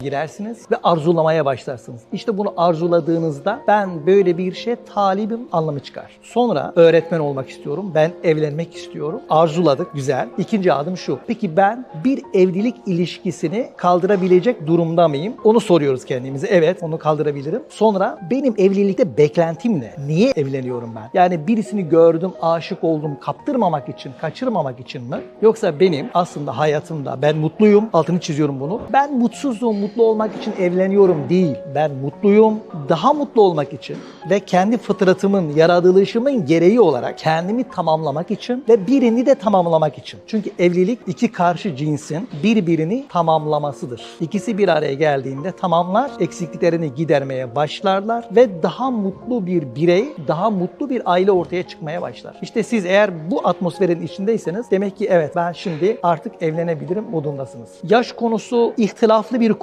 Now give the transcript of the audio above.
girersiniz ve arzulamaya başlarsınız. İşte bunu arzuladığınızda ben böyle bir şey talibim anlamı çıkar. Sonra öğretmen olmak istiyorum. Ben evlenmek istiyorum. Arzuladık. Güzel. İkinci adım şu. Peki ben bir evlilik ilişkisini kaldırabilecek durumda mıyım? Onu soruyoruz kendimize. Evet onu kaldırabilirim. Sonra benim evlilikte beklentim ne? Niye evleniyorum ben? Yani birisini gördüm, aşık oldum, kaptırmamak için, kaçırmamak için mi? Yoksa benim aslında hayatımda ben mutluyum, altını çiziyorum bunu. Ben mutsuzum, mutlu olmak için evleniyorum değil. Ben mutluyum, daha mutlu olmak için ve kendi fıtratımın, yaratılışımın gereği olarak kendimi tamamlamak için ve birini de tamamlamak için. Çünkü evlilik iki karşı cinsin birbirini tamamlamasıdır. İkisi bir araya geldiğinde tamamlar, eksikliklerini gidermeye başlarlar ve daha mutlu bir birey, daha mutlu bir aile ortaya çıkmaya başlar. İşte siz eğer bu atmosferin içindeyseniz demek ki evet ben şimdi artık evlenebilirim modundasınız. Yaş konusu ihtilaflı bir konu.